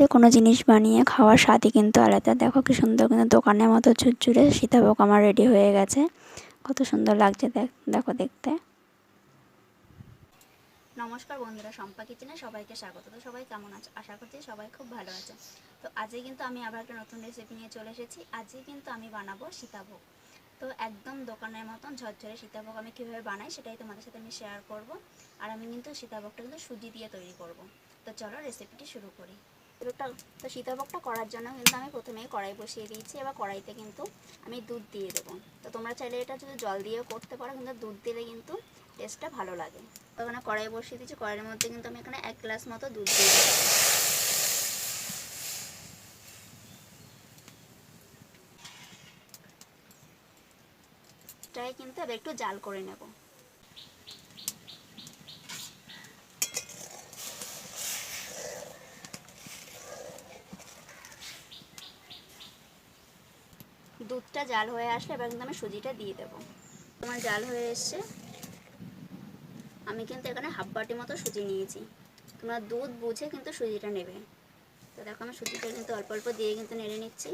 বাড়িতে কোনো জিনিস বানিয়ে খাওয়ার স্বাদই কিন্তু আলাদা। দেখো কি সুন্দর কিন্তু দোকানের মতো ঝুরঝুরে সীতাভোগ আমার রেডি হয়ে গেছে। কত সুন্দর লাগছে দেখ- দেখো দেখতে। নমস্কার বন্ধুরা সম্পা কিচেনে সবাইকে স্বাগত। তো সবাই কেমন আছে? আশা করছি সবাই খুব ভালো আছে। তো আজকে কিন্তু আমি আবার একটা নতুন রেসিপি নিয়ে চলে এসেছি। আজকে কিন্তু আমি বানাবো সীতাভোগ। তো একদম দোকানের মতন ঝরঝরে সীতাভোগ আমি কীভাবে বানাই সেটাই তোমাদের সাথে আমি শেয়ার করব। আর আমি কিন্তু সীতাভোগটা কিন্তু সুজি দিয়ে তৈরি করব। তো চলো রেসিপিটি শুরু করি। সীতাভোগটা তো সীতাভোগটা করার জন্য কিন্তু আমি প্রথমেই কড়াই বসিয়ে দিয়েছি। এবার কড়াইতে কিন্তু আমি দুধ দিয়ে দেবো। তো তোমরা চাইলে এটা যদি জল দিয়েও করতে পারো, কিন্তু দুধ দিলে কিন্তু টেস্টটা ভালো লাগে। তো ওখানে কড়াই বসিয়ে দিয়েছি। কড়াইয়ের মধ্যে কিন্তু আমি এখানে এক গ্লাস মতো দুধ দিয়ে দেবো। কিন্তু এবার একটু জাল করে নেব। দুধটা জাল হয়ে আসলে এবার কিন্তু আমি সুজিটা দিয়ে দেবো। আমার জাল হয়ে এসছে। আমি কিন্তু এখানে হাফ বাটি মতো সুজি নিয়েছি। তোমরা দুধ বুঝে কিন্তু সুজিটা নেবে। তো দেখো, আমি সুজিটা কিন্তু অল্প অল্প দিয়ে কিন্তু নেড়ে নিচ্ছি।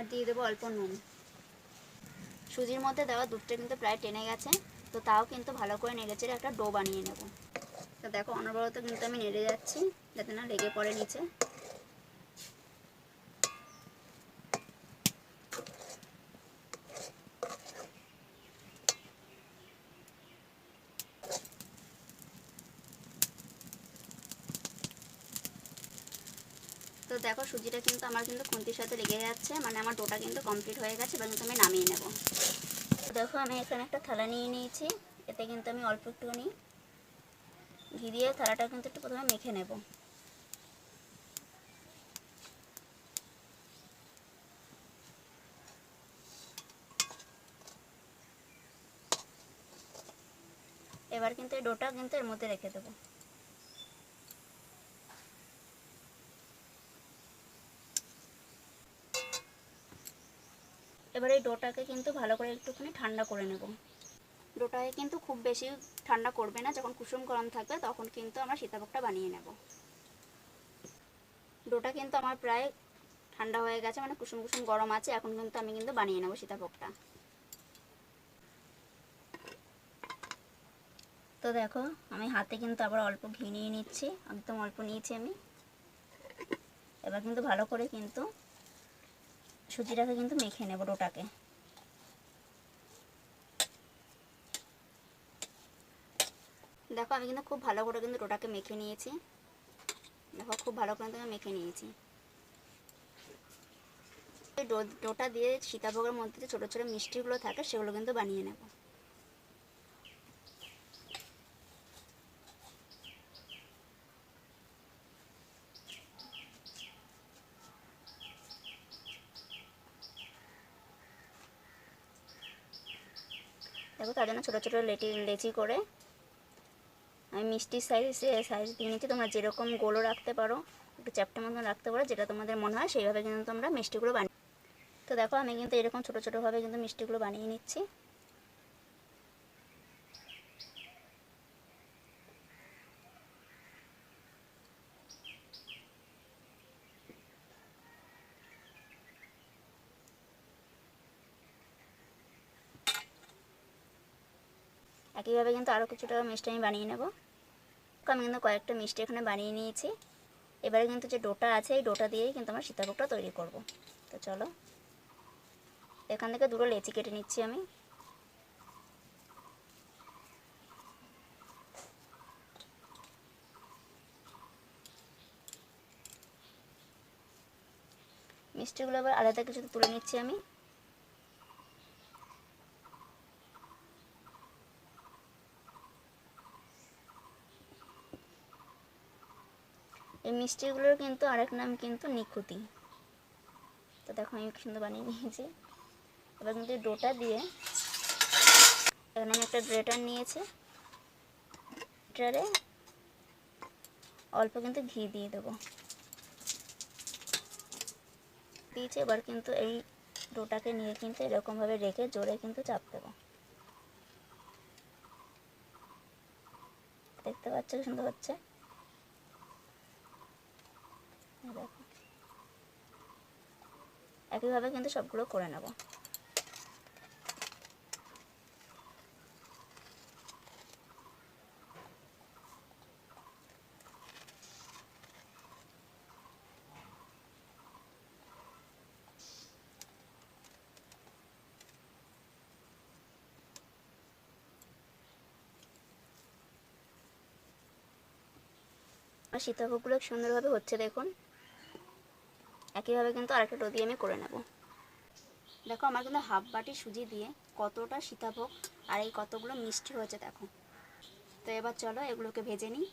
আর দিয়ে দেবো অল্প নুন। সুজির মধ্যে দেওয়া দুধটা কিন্তু প্রায় টেনে গেছে, তো তাও কিন্তু ভালো করে নেড়েছে একটা ডো বানিয়ে নেব। তো দেখো অনবরত কিন্তু আমি নেড়ে যাচ্ছি, যাতে না লেগে পড়ে নিচে। তো দেখো সুজিটা কিন্তু আমার কিন্তু খুন্তির সাথে লেগে যাচ্ছে মানে আমার ডোটা কিন্তু কমপ্লিট হয়ে গেছে, এবার কিন্তু আমি নামিয়ে নেব। দেখো আমি এখানে একটা থালা নিয়ে নিয়েছি, এতে কিন্তু আমি অল্প একটুখানি ঘি দিয়ে থালাটা কিন্তু একটু প্রথমে মেখে নেব। এবার কিন্তু এই ডোটা কিন্তু এর মধ্যে রেখে দেবো। এবার এই ডোটাকে কিন্তু ভালো করে একটুখানি ঠান্ডা করে নেব। ডোটাকে কিন্তু খুব বেশি ঠান্ডা করবে না, যখন কুসুম গরম থাকবে তখন কিন্তু আমরা সীতাভোগটা বানিয়ে নেব। ডোটা কিন্তু আমার প্রায় ঠান্ডা হয়ে গেছে মানে কুসুম কুসুম গরম আছে, এখন কিন্তু আমি কিন্তু বানিয়ে নেব সীতাভোগটা। তো দেখো, আমি হাতে কিন্তু আবার অল্প ঘি নিয়ে নিচ্ছি, একদম অল্প নিয়েছি আমি। এবার কিন্তু ভালো করে কিন্তু সুজিটাকে কিন্তু মেখে নেব ডোটাকে। দেখো, আমি কিন্তু খুব ভালো করে কিন্তু ডোটাকে মেখে নিয়েছি। দেখো, খুব ভালো করে কিন্তু আমি মেখে নিয়েছি। ডোটা দিয়ে সীতাভোগের মধ্যে যে ছোটো ছোটো মিষ্টিগুলো থাকে, সেগুলো কিন্তু বানিয়ে নেব দেখো তার জন্য ছোটো ছোট লেটি, লেচি করে। আমি মিষ্টির সাইজ সাইজ দিয়ে নিচ্ছি। তোমরা যেরকম গোলও রাখতে পারো, একটু চ্যাপটা মতন রাখতে পারো, যেটা তোমাদের মনে হয় সেইভাবে কিন্তু তোমরা মিষ্টিগুলো বানিয়ে তো দেখো, আমি কিন্তু এরকম ছোটো ছোটোভাবে কিন্তু মিষ্টিগুলো বানিয়ে নিচ্ছি। একইভাবে কিন্তু আরও কিছুটা মিষ্টি আমি বানিয়ে নেব। আমি কিন্তু কয়েকটা মিষ্টি এখানে বানিয়ে নিয়েছি। এবারে কিন্তু যে ডোটা আছে, এই ডোটা দিয়েই কিন্তু আমরা সীতাভোগটা তৈরি করব। তো চলো, এখান থেকে দুটো লেচি কেটে নিচ্ছি আমি। মিষ্টিগুলো আবার আলাদা কিছুতে তুলে নিচ্ছি আমি। এই মিষ্টিগুলোর কিন্তু আরেক নাম কিন্তু নিখুতি তো দেখো আমি সুন্দর বানিয়ে নিয়েছি। এবার কিন্তু ডোটা দিয়ে এখানে আমি একটা গ্রেটার নিয়েছি। গ্রেটারে অল্প কিন্তু ঘি দিয়ে দেবো। দিয়েছি, এবার কিন্তু এই ডোটাকে নিয়ে কিন্তু এরকমভাবে রেখে জোরে কিন্তু চাপ দেবো। দেখতে পাচ্ছ সুন্দর হচ্ছে এই দেখো একইভাবে কিন্তু সবগুলো করে নেব। সীতাভোগগুলো সুন্দরভাবে হচ্ছে দেখুন। একইভাবে কিন্তু আরেকটা ডো দিয়ে আমি করে নেব। দেখো আমার কিন্তু হাফ বাটি সুজি দিয়ে কতটা সীতাভোগ আর এই কতগুলো মিষ্টি হয়েছে দেখো। তো এবার চলো এগুলোকে ভেজে নিই।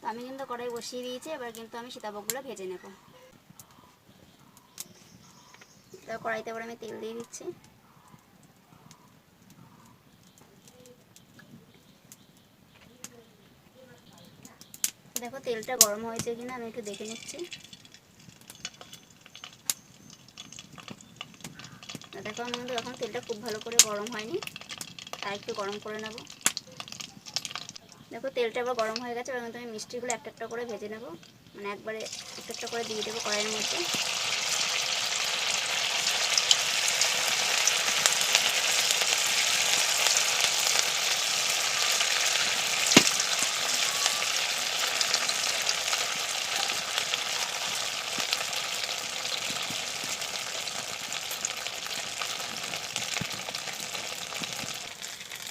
তো আমি কিন্তু কড়াই বসিয়ে দিয়েছি, এবার কিন্তু আমি সীতাভোগগুলো ভেজে নেব। তো কড়াইতে এবার আমি তেল দিয়ে দিচ্ছি। দেখো, তেলটা গরম হয়েছে কিনা আমি একটু দেখে নিচ্ছি। দেখো, আমি কিন্তু এখন তেলটা খুব ভালো করে গরম হয়নি আর একটু গরম করে নেব। দেখো, তেলটা আবার গরম হয়ে গেছে এবং কিন্তু আমি মিষ্টিগুলো একটা একটা করে ভেজে নেব। মানে একবারে একটা একটা করে দিয়ে দেবো কড়াইয়ের মধ্যে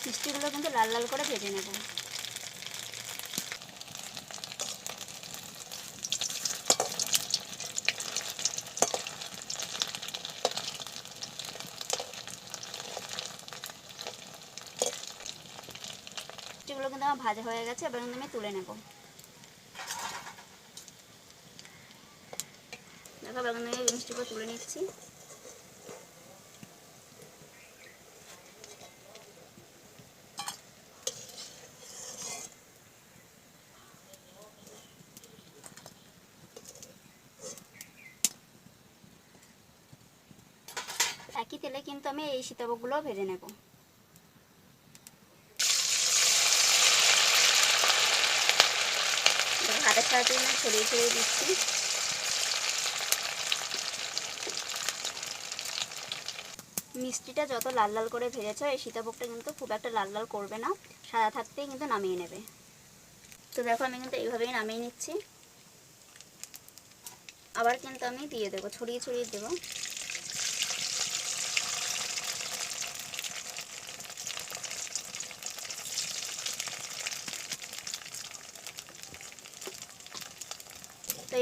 মিষ্টিগুলো কিন্তু লাল করে ভেজে নেব। মিষ্টিগুলো কিন্তু আমার ভাজা হয়ে গেছে, এবার কিন্তু আমি তুলে নেব। দেখো, এবার কিন্তু আমি মিষ্টিগুলো তুলে নিচ্ছি। তেলে কিন্তু আমি এই সীতাভোগগুলো ভেজে নেব। হাতের সাহায্যে ছড়িয়ে ছড়িয়ে দিচ্ছি। মিষ্টিটা যত লাল লাল করে ভেজেছ, এই সীতাভোগটা কিন্তু খুব একটা লাল লাল করবে না, সাদা থাকতেই কিন্তু নামিয়ে নেবে। তো দেখো আমি কিন্তু এইভাবেই নামিয়ে নিচ্ছি। আবার কিন্তু আমি দিয়ে দেবো, ছড়িয়ে ছড়িয়ে দেবো।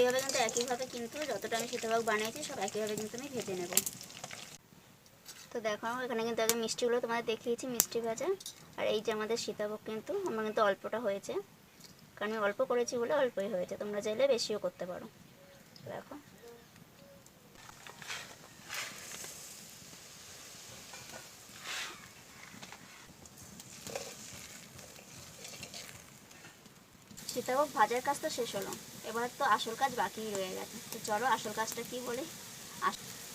এইভাবে কিন্তু একইভাবে কিন্তু যতটা আমি সীতাভোগ বানিয়েছি সব একইভাবে কিন্তু আমি ভেজে নেব। তো দেখো, এখানে কিন্তু আগে মিষ্টিগুলো তোমাদের দেখিয়েছি, মিষ্টি ভাজা। আর এই যে আমাদের সীতাভোগ কিন্তু, আমার কিন্তু অল্পটা হয়েছে। কারণ আমি অল্প করেছি বলে অল্পই হয়েছে, তোমরা চাইলে বেশিও করতে পারো। তো দেখো ভাজার কাজ তো শেষ হলো। এবার তো আসল কাজ বাকিই রয়ে গেছে। তো চলো আসল কাজটা কি বলি?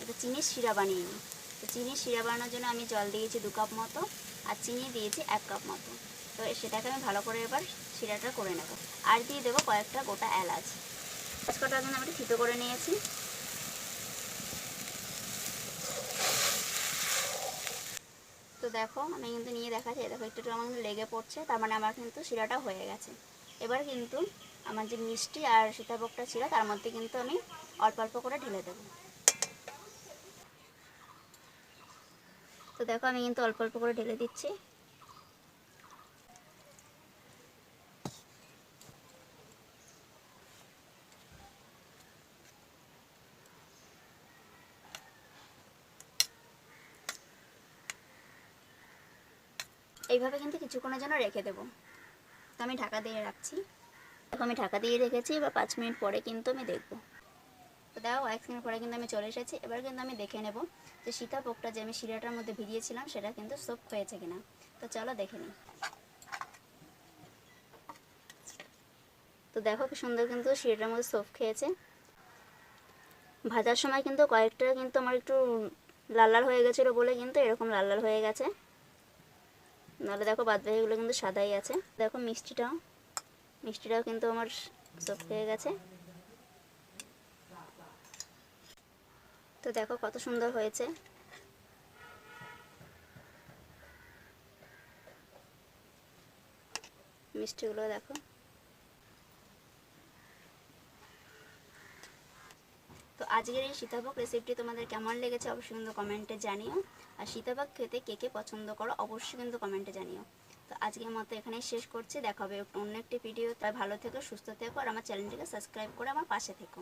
একটা চিনির শিরা বানিয়ে নিই। তো চিনির শিরা বানানোর জন্য আমি জল দিয়েছি দু কাপ মতো, আর চিনি দিয়েছি এক কাপ মতো। তো সেটাকে আমি ভালো করে এবার শিরাটা করে নেব। আর দিয়ে দেবো কয়েকটা গোটা এলাচ। এলাচ কটা আমি একটু থিতো করে নিয়েছি। তো দেখো, আমি কিন্তু নিয়ে দেখাচ্ছি। দেখো, একটু আমার লেগে পড়ছে, তার মানে আমার কিন্তু শিরাটা হয়ে গেছে। এবার কিন্তু আমার যে মিষ্টি আর সীতাভোগটা ছিল, তার মধ্যে কিন্তু আমি অল্প অল্প করে ঢেলে দেবো। তো দেখো, আমি কিন্তু অল্প অল্প করে ঢেলে দিচ্ছি। এইভাবে কিন্তু কিছুক্ষণের জন্য রেখে দেবো। আমি ঢাকা দিয়ে রাখছি। দেখো, আমি ঢাকা দিয়ে রেখেছি, এবার পাঁচ মিনিট পরে কিন্তু আমি দেখব। দেখো এক সেকেন্ড পরে কিন্তু আমি চলে এসেছি। এবার কিন্তু আমি দেখে নেব যে সীতাভোগটা যে আমি শিরাটার মধ্যে ভিজিয়েছিলাম, সেটা কিন্তু সফট হয়েছে কিনা। তো চলো দেখে নিই। তো দেখো, কি সুন্দর কিন্তু শিরাটার মধ্যে সফট খেয়েছে। ভাজার সময় কিন্তু কয়েকটা কিন্তু আমার একটু লাল লাল হয়ে গেছিল বলে কিন্তু এরকম লাল লাল হয়ে গেছে। নাহলে দেখো বাদ বাকিগুলো কিন্তু সাদাই আছে। দেখো মিষ্টিটাও। মিষ্টিটাও কিন্তু আমার সফট হয়ে গেছে। তো দেখো কত সুন্দর হয়েছে। মিষ্টিগুলো দেখো। তো আজকের এই সীতাভোগ রেসিপিটি তোমাদের কেমন লেগেছে অবশ্যই কিন্তু কমেন্টে জানিও। আর সীতাভোগ খেতে কে কে পছন্দ করো অবশ্যই কিন্তু কমেন্টে জানিও। তো আজকের মতো এখানেই শেষ করছি। দেখা হবে অন্য একটি ভিডিও তাই ভালো থেকো, সুস্থ থেকো, আর আমার চ্যানেলটিকে সাবস্ক্রাইব করে আমার পাশে থেকো।